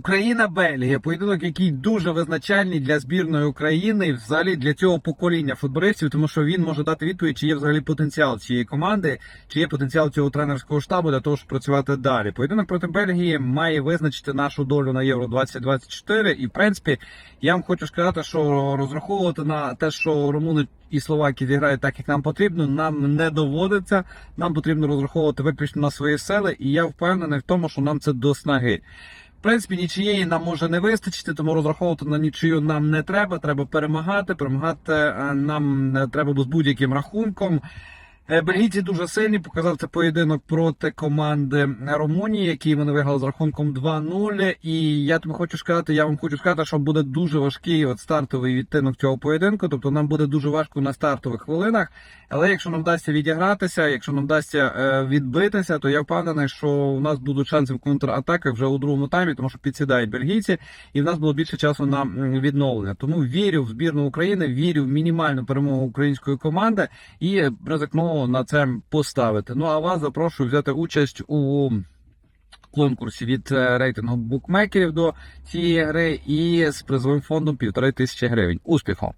Україна-Бельгія, поєдинок, який дуже визначальний для збірної України і взагалі для цього покоління футболістів, тому що він може дати відповідь, чи є взагалі потенціал цієї команди, чи є потенціал цього тренерського штабу для того, щоб працювати далі. Поєдинок проти Бельгії має визначити нашу долю на Євро 2024. І в принципі, я вам хочу сказати, що розраховувати на те, що румуни і словаки зіграють так, як нам потрібно, нам не доводиться. Нам потрібно розраховувати виключно на свої сили, і я впевнений в тому, що нам це до снаги. В принципі, нічиєї нам може не вистачити, тому розраховувати на нічию нам не треба. Треба перемагати. Перемагати е, нам треба з будь-яким рахунком. Е, Бельгійці дуже сильні, показав це поєдинок проти команди Румунії, який вони виграли з рахунком 2-0. І я тобі хочу сказати, я вам хочу сказати, що буде дуже важкий от стартовий відтинок цього поєдинку. Тобто нам буде дуже важко на стартових хвилинах. Але якщо нам вдасться відігратися, якщо нам вдасться е, відбитися, то я впевнений, що у нас будуть шанси в контратаках вже у другому таймі, тому що підсідають бельгійці, і в нас було більше часу на відновлення. Тому вірю в збірну України, вірю в мінімальну перемогу української команди і ризикну на це поставити. Ну а вас запрошую взяти участь у. Конкурсі від е, рейтингу букмекерів до цієї гри і з призовим фондом півтори тисячі гривень. Успіху!